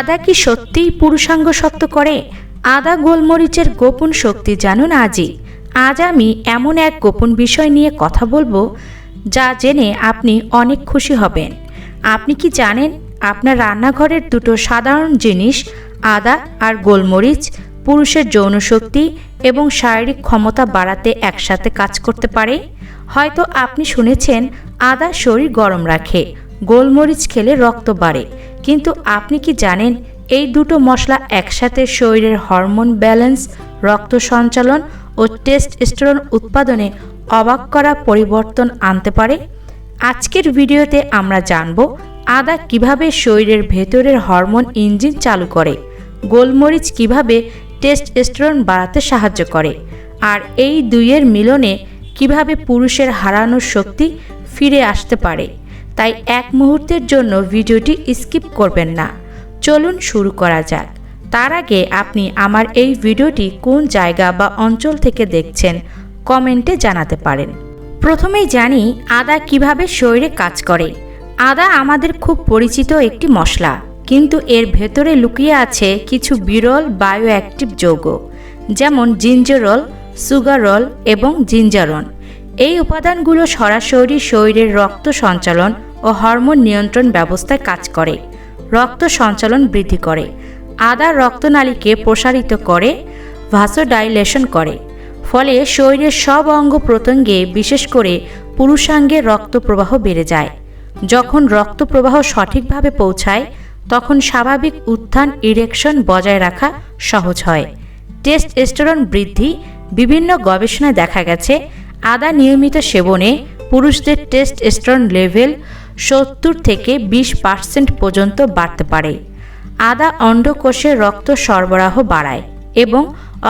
আদা কি সত্যিই পুরুষাঙ্গ শক্ত করে? আদা গোলমরিচের গোপন শক্তি জানুন আজই? আজ আমি এমন এক গোপন বিষয় নিয়ে কথা বলব, যা জেনে আপনি অনেক খুশি হবেন। আপনি কি জানেন, আপনার রান্নাঘরের দুটো সাধারণ জিনিস, আদা আর গোলমরিচ, পুরুষের যৌন শক্তি এবং শারীরিক ক্ষমতা বাড়াতে একসাথে কাজ করতে পারে? হয়তো আপনি শুনেছেন, আদা শরীর গরম রাখে। গোলমরিচ খেলে রক্ত বাড়ে। কিন্তু আপনি কি জানেন, এই দুটো মশলা একসাথে শরীরের হরমোন ব্যালেন্স, রক্ত সঞ্চালন ও টেস্টোস্টেরন উৎপাদনে অবাক করা পরিবর্তন আনতে পারে? আজকের ভিডিওতে আমরা জানব, আদা কীভাবে শরীরের ভেতরের হরমোন ইঞ্জিন চালু করে, গোলমরিচ কীভাবে টেস্টোস্টেরন বাড়াতে সাহায্য করে, আর এই দুইয়ের মিলনে কীভাবে পুরুষের হারানোর শক্তি ফিরে আসতে পারে। তাই এক মুহূর্তের জন্য ভিডিওটি স্কিপ করবেন না। চলুন শুরু করা যাক। তার আগে আপনি আমার এই ভিডিওটি কোন জায়গা বা অঞ্চল থেকে দেখছেন, কমেন্টে জানাতে পারেন। প্রথমেই জানি আদা কীভাবে শরীরে কাজ করে। আদা আমাদের খুব পরিচিত একটি মশলা, কিন্তু এর ভেতরে লুকিয়ে আছে কিছু বিরল বায়ো অ্যাক্টিভ যৌগ, যেমন জিঞ্জারল সুগারল এবং জিঞ্জারন। এই উপাদানগুলো সরাসরি শরীরের রক্ত সঞ্চালন ও হরমোন নিয়ন্ত্রণ ব্যবস্থায় কাজ করে। রক্ত সঞ্চালন বৃদ্ধি করে। আদা রক্তনালীকে প্রসারিত করে ভাসোডাইলেশন করে। ফলে শরীরের সব অঙ্গ প্রত্যঙ্গে, বিশেষ করে পুরুষাঙ্গে রক্ত প্রবাহ বেড়ে যায়। যখন রক্ত প্রবাহ সঠিকভাবে পৌঁছায়, তখন স্বাভাবিক উত্থান ইরেকশন বজায় রাখা সহজ হয়। টেস্টোস্টেরন বৃদ্ধি বিভিন্ন গবেষণায় দেখা গেছে, আদা নিয়মিত সেবনে পুরুষদের টেস্টোস্টেরন লেভেল সত্তর থেকে বিশ পার্সেন্ট পর্যন্ত বাড়তে পারে। আদা অন্ডকোষে রক্ত সরবরাহ বাড়ায় এবং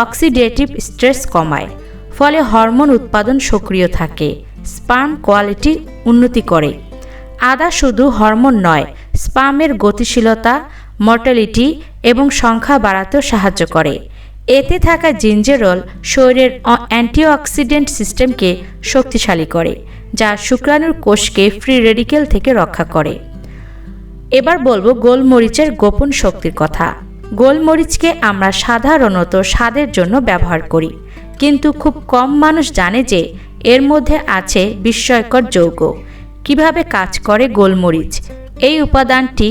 অক্সিডেটিভ স্ট্রেস কমায়, ফলে হরমোন উৎপাদন সক্রিয় থাকে, স্পার্ম কোয়ালিটি উন্নতি করে। আদা শুধু হরমোন নয় স্পামের গতিশীলতা, মর্টালিটি এবং সংখ্যা বাড়াতেও সাহায্য করে। এতে থাকা জিঞ্জেরল শরীরের অ্যান্টিঅক্সিডেন্ট সিস্টেমকে শক্তিশালী করে যা শুক্রাণুর কোষকে ফ্রি রেডিকেল থেকে রক্ষা করে। এবার বলব গোলমরিচের গোপন শক্তির কথা। গোলমরিচকে আমরা সাধারণত স্বাদের জন্য ব্যবহার করি, কিন্তু খুব কম মানুষ জানে যে এর মধ্যে আছে বিস্ময়কর যৌগ। কীভাবে কাজ করে গোলমরিচ? এই উপাদানটি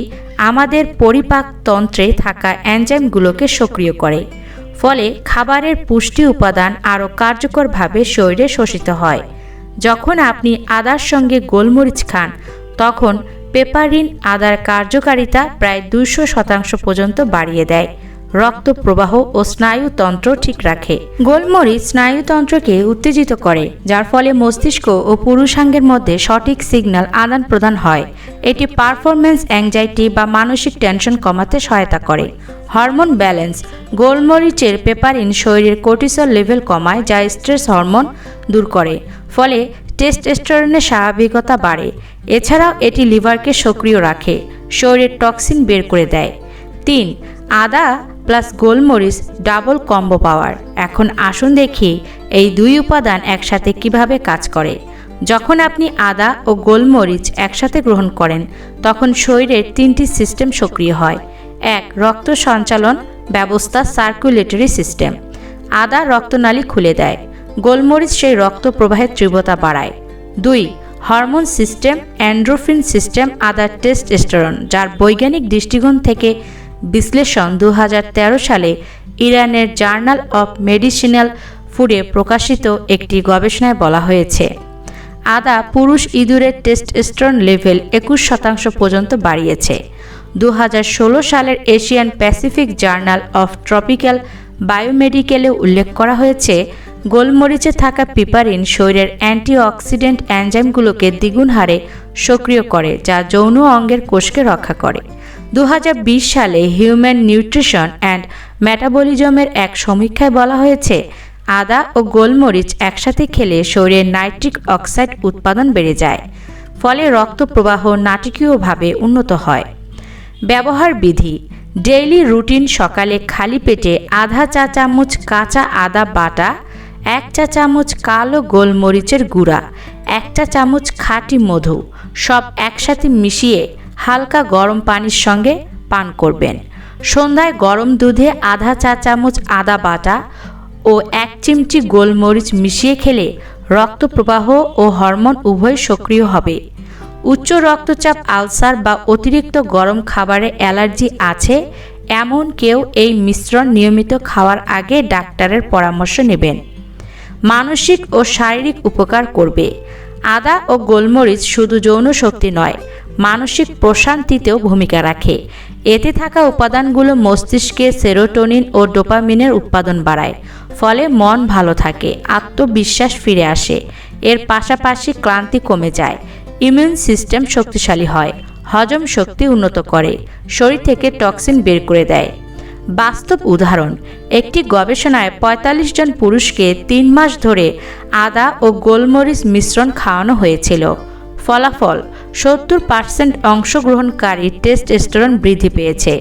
আমাদের পরিপাকতন্ত্রে থাকা অ্যানজাইমগুলোকে সক্রিয় করে, ফলে খাবারের পুষ্টি উপাদান আরও কার্যকরভাবে শরীরে শোষিত হয়। যখন আপনি আদার সঙ্গে গোলমরিচ খান, তখন পেপারিন আদার কার্যকারিতা প্রায় দুশো শতাংশ পর্যন্ত বাড়িয়ে দেয়। রক্ত প্রবাহ ও স্নায়ুতন্ত্র ঠিক রাখে। গোলমরিচ স্নায়ুতন্ত্রকে উত্তেজিত করে, যার ফলে মস্তিষ্ক ও পুরুষাঙ্গের মধ্যে সঠিক সিগন্যাল আদান প্রদান হয়। এটি পারফরমেন্স অ্যাংজাইটি বা মানসিক টেনশন কমাতে সহায়তা করে। হরমোন ব্যালেন্স, গোলমরিচের পেপারিন শরীরের কোর্টিসল লেভেল কমায়, যা স্ট্রেস হরমোন দূর করে। ফলে টেস্টোস্টেরনের স্বাভাবিকতা বাড়ে। এছাড়াও এটি লিভারকে সক্রিয় রাখে, শরীরের টক্সিন বের করে দেয়। তিন, আদা প্লাস গোলমরিচ ডাবল কম্বো পাওয়ার। এখন আসুন দেখি এই দুই উপাদান একসাথে কীভাবে কাজ করে। যখন আপনি আদা ও গোলমরিচ একসাথে গ্রহণ করেন, তখন শরীরের তিনটি সিস্টেম সক্রিয় হয়। এক, রক্ত সঞ্চালন ব্যবস্থা সার্কুলেটরি সিস্টেম। আদা রক্তনালী খুলে দেয়। গোলমরিচ সেই রক্ত প্রবাহের তীব্রতা বাড়ায়। দুই, hormone system, endorphin system, other test testosterone যার বৈজ্ঞানিক দৃষ্টিকোণ থেকে বিশ্লেষণ দু হাজার তেরো সালে ইরানের জার্নাল অফ মেডিসিনাল ফুডে প্রকাশিত একটি গবেষণায় বলা হয়েছে, আদা পুরুষ ইঁদুরের টেস্টোস্টেরন লেভেল একুশ শতাংশ পর্যন্ত বাড়িয়েছে। দু হাজার ষোলো সালের Asian Pacific journal of tropical বায়োমেডিকেলে উল্লেখ করা হয়েছে গোলমরিচে থাকা পিপারিন শরীরের অ্যান্টিঅক্সিডেন্ট অ্যানজাইমগুলোকে দ্বিগুণ হারে সক্রিয় করে, যা যৌন অঙ্গের কোষকে রক্ষা করে। দু হাজার বিশ সালে হিউম্যান নিউট্রিশন অ্যান্ড মেটাবলিজমের এক সমীক্ষায় বলা হয়েছে, আদা ও গোলমরিচ একসাথে খেলে শরীরে নাইট্রিক অক্সাইড উৎপাদন বেড়ে যায়, ফলে রক্ত প্রবাহ নাটকীয়ভাবে উন্নত হয়। ব্যবহার বিধি, ডেইলি রুটিন সকালে খালি পেটে আধা চা চামচ কাঁচা আদা বাটা এক চা চামচ কালো গোলমরিচের গুঁড়া এক চা চামচ খাঁটি মধু, সব একসাথে মিশিয়ে হালকা গরম পানির সঙ্গে পান করবেন। সন্ধ্যায় গরম দুধে আধা চা চামচ আদা বাটা ও এক চিমটি গোলমরিচ মিশিয়ে খেলে রক্ত প্রবাহ ও হরমোন উভয় সক্রিয় হবে। উচ্চ রক্তচাপ, আলসার বা অতিরিক্ত গরম খাবারে অ্যালার্জি আছে, এমন কেউ এই মিশ্রণ নিয়মিত খাওয়ার আগে ডাক্তারের পরামর্শ নেবেন। মানসিক ও শারীরিক উপকার করবে। আদা ও গোলমরিচ শুধু যৌন শক্তি নয়, মানসিক প্রশান্তিতেও ভূমিকা রাখে। এতে থাকা উপাদানগুলো মস্তিষ্কে সেরোটোনিন ও ডোপামিনের উৎপাদন বাড়ায়, ফলে মন ভালো থাকে, আত্মবিশ্বাস ফিরে আসে। এর পাশাপাশি ক্লান্তি কমে যায়, ইমিউন সিস্টেম শক্তিশালী হয়, হজম শক্তি উন্নত করে, শরীর থেকে টক্সিন বের করে দেয়। বাস্তব উদাহরণ। একটি গবেষণায় ৪৫ জন পুরুষকে তিন মাস ধরে আদা ও গোলমরিচ মিশ্রণ খাওয়ানো হয়েছিল। ফলাফল, সত্তর পার্সেন্ট অংশগ্রহণকারী টেস্টোস্টেরন বৃদ্ধি পেয়েছে।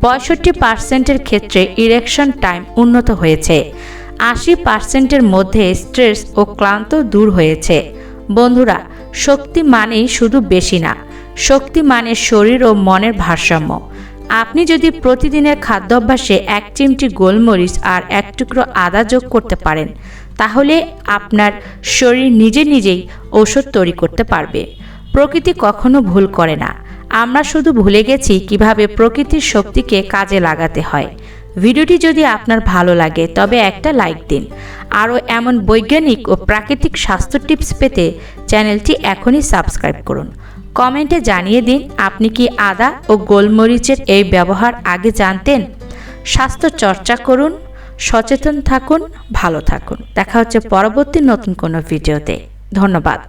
পঁয়ষট্টি পার্সেন্টের ক্ষেত্রে ইরেকশন টাইম উন্নত হয়েছে। আশি পার্সেন্টের মধ্যে স্ট্রেস ও ক্লান্ত দূর হয়েছে। বন্ধুরা, শক্তি মানেই শুধু বেশি না, শক্তি মানে শরীর ও মনের ভারসাম্য। আপনি যদি প্রতিদিনের খাদ্যাভ্যাসে এক চিমটি গোলমরিচ আর এক টুকরো আদা যোগ করতে পারেন, তাহলে আপনার শরীর নিজে নিজেই ওষুধ তৈরি করতে পারবে। প্রকৃতি কখনো ভুল করে না। আমরা শুধু ভুলে গেছি কীভাবে প্রকৃতির শক্তিকে কাজে লাগাতে হয়। ভিডিওটি যদি আপনার ভালো লাগে, তবে একটা লাইক দিন। আরও এমন বৈজ্ঞানিক ও প্রাকৃতিক স্বাস্থ্য টিপস পেতে চ্যানেলটি এখনই সাবস্ক্রাইব করুন। কমেন্টে জানিয়ে দিন, আপনি কি আদা ও গোলমরিচের এই ব্যবহার আগে জানতেন? স্বাস্থ্য চর্চা করুন, সচেতন থাকুন, ভালো থাকুন। দেখা হচ্ছে পরবর্তী নতুন কোনো ভিডিওতে। ধন্যবাদ।